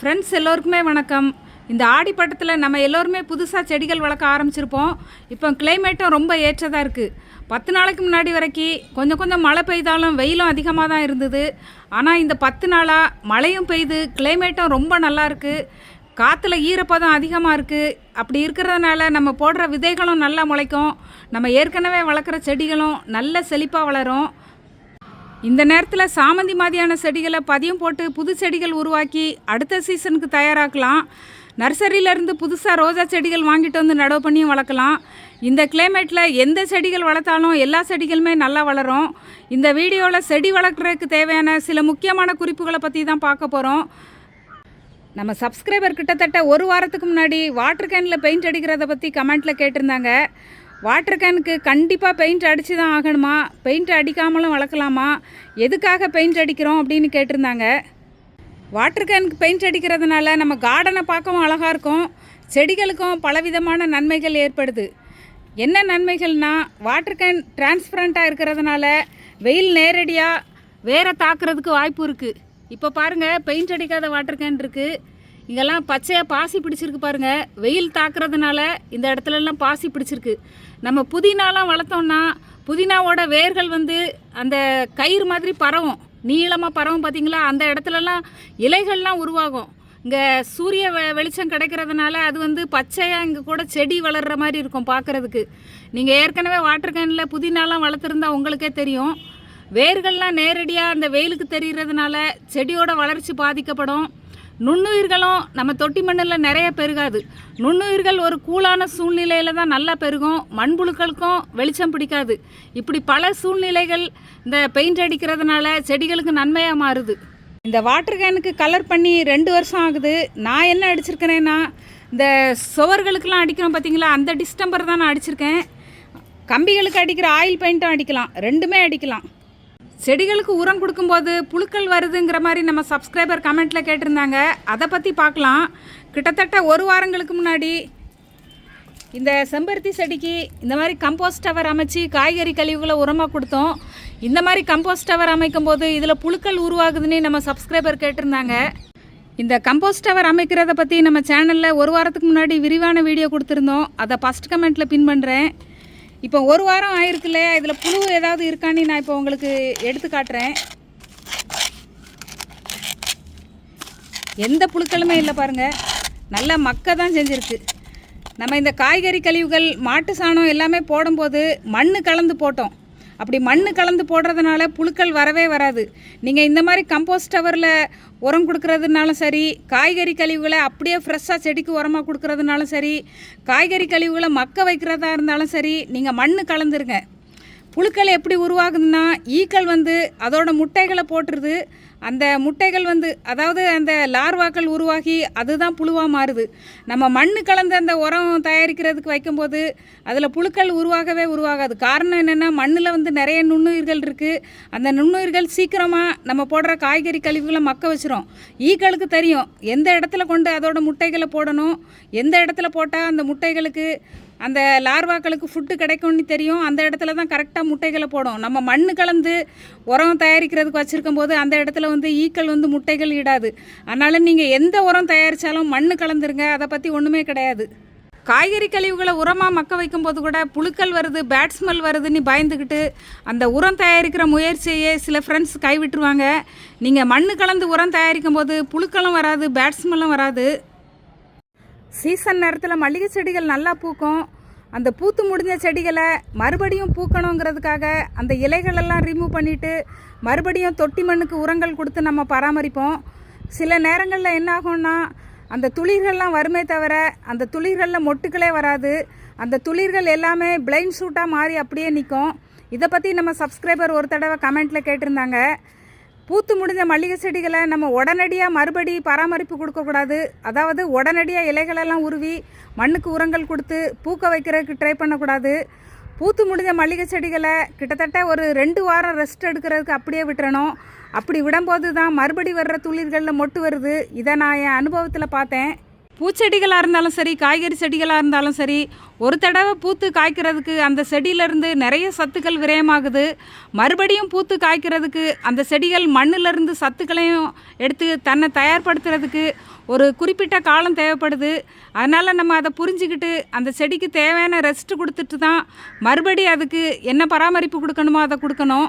Friends எல்லோருக்குமே வணக்கம். இந்த ஆடிப்பட்டத்தில் நம்ம எல்லோருமே புதுசாக செடிகள் வளர்க்க ஆரம்பிச்சிருப்போம். இப்போ கிளைமேட்டும் ரொம்ப ஏற்றதாக இருக்குது பத்து நாளைக்கு முன்னாடி வரைக்கும் கொஞ்சம் கொஞ்சம் மழை பெய்தாலும் வெயிலும் அதிகமாக தான் இருந்தது. ஆனால் இந்த பத்து நாளாக மழையும் பெய்து கிளைமேட்டும் ரொம்ப நல்லா இருக்குது காற்றுல ஈரப்பதம் அதிகமாக இருக்குது அப்படி இருக்கிறதுனால நம்ம போடுற விதைகளும் நல்லா முளைக்கும். நம்ம ஏற்கனவே வளர்க்குற செடிகளும் நல்ல செழிப்பாக வளரும். இந்த நேரத்தில் சாமந்தி மாதிரியான செடிகளை பதியம் போட்டு புது செடிகள் உருவாக்கி அடுத்த சீசனுக்கு தயாராக்கலாம். நர்சரியிலேருந்து புதுசாக ரோஜா செடிகள் வாங்கிட்டு வந்து நடவு பண்ணியும் வளர்க்கலாம். இந்த கிளைமேட்டில் எந்த செடிகள் வளர்த்தாலும் எல்லா செடிகளுமே நல்லா வளரும். இந்த வீடியோவில் செடி வளர்க்குறதுக்கு தேவையான சில முக்கியமான குறிப்புகளை பற்றி தான் பார்க்க போகிறோம் நம்ம சப்ஸ்கிரைபர் கிட்டத்தட்ட ஒரு வாரத்துக்கு முன்னாடி வாட்டர் கேனில் பெயிண்ட் அடிக்கிறத பற்றி கமெண்ட்டில் கேட்டிருந்தாங்க. வாட்டர் கேனுக்கு கண்டிப்பாக பெயிண்ட் அடித்து தான் ஆகணுமா பெயிண்ட் அடிக்காமலும் வளர்க்கலாமா எதுக்காக பெயிண்ட் அடிக்கிறோம் அப்படின்னு கேட்டிருந்தாங்க வாட்டர் கேனுக்கு பெயிண்ட் அடிக்கிறதுனால நம்ம கார்டனை பார்க்கவும் அழகாக இருக்கும் செடிகளுக்கும் பலவிதமான நன்மைகள் ஏற்படுது என்ன நன்மைகள்னா வாட்டர் கேன் டிரான்ஸ்பரண்ட்டாக இருக்கிறதுனால வெயில் நேரடியாக வேற தாக்குறதுக்கு வாய்ப்பு இருக்குது இப்போ பாருங்கள் பெயிண்ட் அடிக்காத வாட்டர் கேன் இருக்குது இங்கெல்லாம் பச்சையாக பாசி பிடிச்சிருக்கு பாருங்கள் வெயில் தாக்குறதுனால இந்த இடத்துலலாம் பாசி பிடிச்சிருக்கு. நம்ம புதினாலாம் வளர்த்தோம்னா புதினாவோட வேர்கள் வந்து அந்த கயிறு மாதிரி பரவும். நீளமாக பரவும் பார்த்தீங்களா அந்த இடத்துலலாம் இலைகள்லாம் உருவாகும். இங்கே சூரிய வெ- வெளிச்சம் கிடைக்கிறதுனால அது வந்து பச்சையாக இங்கே கூட செடி வளர்கிற மாதிரி இருக்கும் பார்க்குறதுக்கு நீங்கள் ஏற்கனவே வாட்டர் கேனில் புதினாலாம் வளர்த்துருந்தா உங்களுக்கே தெரியும். வேர்கள்லாம் நேரடியாக அந்த வெயிலுக்கு தெரிகிறதுனால செடியோட வளர்ச்சி பாதிக்கப்படும். நுண்ணுயிர்களும் நம்ம தொட்டி மண்ணில் நிறைய பெருகாது. நுண்ணுயிர்கள் ஒரு கூலான சூழ்நிலையில் தான் நல்லா பெருகும். மண்புழுக்களுக்கும் வெளிச்சம் பிடிக்காது. இப்படி பல சூழ்நிலைகள் இந்த பெயிண்ட் அடிக்கிறதுனால செடிகளுக்கு நன்மையாக மாறுது. இந்த வாட்டர் கேனுக்கு கலர் பண்ணி ரெண்டு வருஷம் ஆகுது. நான் என்ன அடிச்சிருக்கிறேன்னா இந்த சுவர்களுக்கெல்லாம் அடிக்கிறோம் பார்த்தீங்களா? அந்த டிஸ்டம்பர் தான் நான் அடிச்சிருக்கேன். கம்பிகளுக்கு அடிக்கிற ஆயில் பெயிண்ட்டும் அடிக்கலாம். ரெண்டுமே அடிக்கலாம். செடிகளுக்கு உரம் கொடுக்கும்போது புழுக்கள் வருதுங்கிற மாதிரி நம்ம சப்ஸ்கிரைபர் கமெண்ட்டில் கேட்டிருந்தாங்க. அதை பற்றி பார்க்கலாம். கிட்டத்தட்ட ஒரு வாரங்களுக்கு முன்னாடி இந்த செம்பருத்தி செடிக்கு இந்த மாதிரி கம்போஸ்ட் டவர் அமைச்சு காய்கறி கழிவுகளை உரமாக கொடுத்தோம். இந்த மாதிரி கம்போஸ்ட் டவர் அமைக்கும் போது இதில் புழுக்கள் உருவாகுதுன்னு நம்ம சப்ஸ்கிரைபர் கேட்டிருந்தாங்க. இந்த கம்போஸ்ட் டவர் அமைக்கிறத பற்றி நம்ம சேனலில் ஒரு வாரத்துக்கு முன்னாடி விரிவான வீடியோ கொடுத்துருந்தோம். அதை ஃபஸ்ட் கமெண்ட்டில் பின் பண்ணுறேன் இப்போ ஒரு வாரம் ஆயிருக்கு இல்லையா இதில் புழு ஏதாவது இருக்கான்னு நான் இப்போ உங்களுக்கு எடுத்து காட்டுறேன். எந்த புழுக்களுமே இல்லை பாருங்கள் நல்லா மக்க தான் செஞ்சுருக்கு. நம்ம இந்த காய்கறி கழிவுகள் மாட்டு சாணம் எல்லாமே போடும்போது மண் கலந்து போட்டோம். அப்படி மண் கலந்து போடுறதுனால புழுக்கள் வரவே வராது. நீங்கள் இந்த மாதிரி கம்போஸ்ட் டவரில் உரம் கொடுக்கறதுனாலும் சரி காய்கறி கழிவுகளை அப்படியே ஃப்ரெஷ்ஷாக செடிக்கு உரமாக கொடுக்கறதுனாலும் சரி காய்கறி கழிவுகளை மக்க வைக்கிறதா இருந்தாலும் சரி நீங்கள் மண் கலந்துருங்க. புழுக்கள் எப்படி உருவாகுதுன்னா ஈக்கள் வந்து அதோட முட்டைகளை போட்டுருது. அந்த முட்டைகள் வந்து அதாவது அந்த லார்வாக்கள் உருவாகி அதுதான் புழுவாக மாறுது. நம்ம மண் கலந்து அந்த உரம் தயாரிக்கிறதுக்கு வைக்கும்போது அதில் புழுக்கள் உருவாகவே உருவாகாது. காரணம் என்னென்னா மண்ணில் வந்து நிறைய நுண்ணுயிர்கள் இருக்குது அந்த நுண்ணுயிர்கள் சீக்கிரமாக நம்ம போடுற காய்கறி கழிவுகளை மக்க வச்சிரும். ஈக்களுக்கு தெரியும் எந்த இடத்துல கொண்டு அதோட முட்டைகளை போடணும் எந்த இடத்துல போட்டால் அந்த முட்டைகளுக்கு அந்த லார்வாக்களுக்கு ஃபுட்டு கிடைக்கும்னு தெரியும். அந்த இடத்துல தான் கரெக்டாக முட்டைகளை போடும். நம்ம மண் கலந்து உரம் தயாரிக்கிறதுக்கு வச்சுருக்கும் போது அந்த இடத்துல வந்து ஈக்கள் வந்து முட்டைகள் இடாது. அதனால் நீங்கள் எந்த உரம் தயாரித்தாலும் மண் கலந்துருங்க. அதை பற்றி ஒன்றுமே கிடையாது. காய்கறி கழிவுகளை உரமாக மக்க வைக்கும்போது கூட புழுக்கள் வருது பேட் ஸ்மெல் வருதுன்னு பயந்துக்கிட்டு அந்த உரம் தயாரிக்கிற முயற்சியே சில ஃப்ரெண்ட்ஸ் கைவிட்டுருவாங்க. நீங்கள் மண் கலந்து உரம் தயாரிக்கும் போது புழுக்களும் வராது பேட் ஸ்மெல்லும் வராது. சீசன் நேரத்தில் மல்லிகை செடிகள் நல்லா பூக்கும். அந்த பூத்து முடிஞ்ச செடிகளை மறுபடியும் பூக்கணுங்கிறதுக்காக அந்த இலைகளெல்லாம் ரிமூவ் பண்ணிவிட்டு மறுபடியும் தொட்டி மண்ணுக்கு உரங்கள் கொடுத்து நம்ம பராமரிப்போம். சில நேரங்களில் என்ன ஆகும்னா அந்த துளிர்கள்லாம் வருமே தவிர அந்த துளிர்களில் மொட்டுக்களே வராது. அந்த துளிர்கள் எல்லாமே பிளைண்ட் ஷூட்டாக மாறி அப்படியே நிற்கும் இதை பற்றி நம்ம சப்ஸ்கிரைபர் ஒரு தடவை கமெண்ட்டில் கேட்டிருந்தாங்க. பூத்து முடிஞ்ச மல்லிகை செடிகளை நம்ம உடனடியாக மறுபடி பராமரிப்பு கொடுக்கக்கூடாது. அதாவது உடனடியாக இலைகளெல்லாம் உருவி மண்ணுக்கு உரங்கள் கொடுத்து பூக்க வைக்கிறதுக்கு ட்ரை பண்ணக்கூடாது. பூத்து முடிஞ்ச மல்லிகை செடிகளை கிட்டத்தட்ட ஒரு ரெண்டு வாரம் ரெஸ்ட் எடுக்கிறதுக்கு அப்படியே விட்டுறணும். அப்படி விடும்போது தான் மறுபடி வர்ற துளிர்களில் மொட்டு வருது. இதை நான் என் அனுபவத்தில் பார்த்தேன். பூச்செடிகளாக இருந்தாலும் சரி காய்கறி செடிகளாக இருந்தாலும் சரி ஒரு தடவை பூத்து காய்க்கிறதுக்கு அந்த செடியிலேருந்து நிறைய சத்துக்கள் விரயமாகுது. மறுபடியும் பூத்து காய்க்கிறதுக்கு அந்த செடிகள் மண்ணிலிருந்து சத்துக்களையும் எடுத்து தன்னை தயார்படுத்துறதுக்கு ஒரு குறிப்பிட்ட காலம் தேவைப்படுது. அதனால் நம்ம அதை புரிஞ்சுக்கிட்டு அந்த செடிக்கு தேவையான ரெஸ்ட் கொடுத்துட்டு தான் மறுபடி அதுக்கு என்ன பராமரிப்பு கொடுக்கணுமோ அதை கொடுக்கணும்.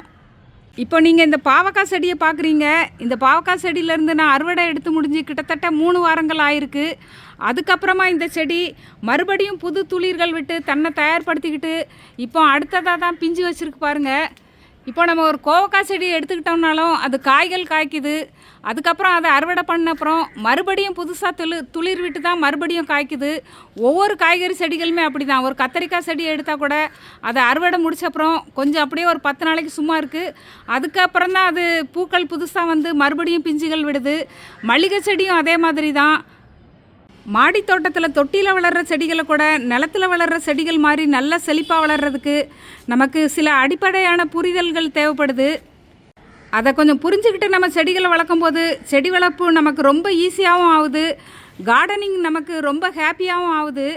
இப்போ நீங்கள் இந்த பாவக்காய் செடியை பார்க்குறீங்க. இந்த பாவக்காய் செடியிலேருந்து நான் அறுவடை எடுத்து முடிஞ்சு கிட்டத்தட்ட மூணு வாரங்கள் ஆயிருக்கு. அதுக்கப்புறமா இந்த செடி மறுபடியும் புது துளிர்கள் விட்டு தன்னை தயார்படுத்திக்கிட்டு இப்போ அடுத்ததாக தான் பிஞ்சு வச்சுருக்கு பாருங்கள் இப்போ நம்ம ஒரு கோவக்காய் செடி எடுத்துக்கிட்டோம்னாலும் அது காய்கள் காய்க்குது. அதுக்கப்புறம் அதை அறுவடை பண்ண அப்புறம் மறுபடியும் புதுசாக துளி துளிர் விட்டு தான் மறுபடியும் காய்க்குது. ஒவ்வொரு காய்கறி செடிகளுமே அப்படி தான் ஒரு கத்தரிக்காய் செடி எடுத்தால் கூட அதை அறுவடை முடிச்ச அப்புறம் கொஞ்சம் அப்படியே ஒரு பத்து நாளைக்கு சும்மா இருக்குது அதுக்கப்புறம் தான் அது பூக்கள் புதுசாக வந்து மறுபடியும் பிஞ்சுகள் விடுது. மல்லிகை செடியும் அதே மாதிரி தான். மாடி தோட்டத்தில் தொட்டியில் வளர்கிற செடிகளை கூட நிலத்தில் வளர்கிற செடிகள் மாதிரி நல்ல செழிப்பாக வளர்கிறதுக்கு நமக்கு சில அடிப்படையான புரிதல்கள் தேவைப்படுது. அதை கொஞ்சம் புரிஞ்சுக்கிட்டு நம்ம செடிகளை வளர்க்கும் போது செடி வளர்ப்பு நமக்கு ரொம்ப ஈஸியாகவும் ஆகுது. கார்டனிங் நமக்கு ரொம்ப ஹாப்பியாகவும் ஆகுது.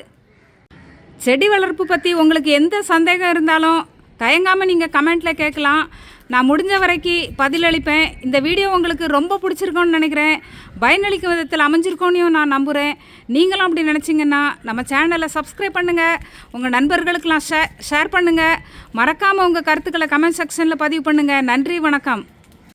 செடி வளர்ப்பு பற்றி உங்களுக்கு எந்த சந்தேகம் இருந்தாலும் தயங்காமல் நீங்கள் கமெண்ட்டில் கேட்கலாம் நான் முடிஞ்ச வரைக்கும் பதிலளிப்பேன். இந்த வீடியோ உங்களுக்கு ரொம்ப பிடிச்சிருக்கோன்னு நினைக்கிறேன். பயனளிக்கும் விதத்தில் அமைஞ்சிருக்கோன்னு நான் நம்புகிறேன் நீங்களும் அப்படி நினச்சிங்கன்னா நம்ம சேனலை சப்ஸ்கிரைப் பண்ணுங்கள் உங்கள் நண்பர்களுக்கெல்லாம் ஷே ஷேர் பண்ணுங்கள் மறக்காமல் உங்கள் கருத்துக்களை கமெண்ட் செக்ஷனில் பதிவு பண்ணுங்கள் நன்றி வணக்கம்.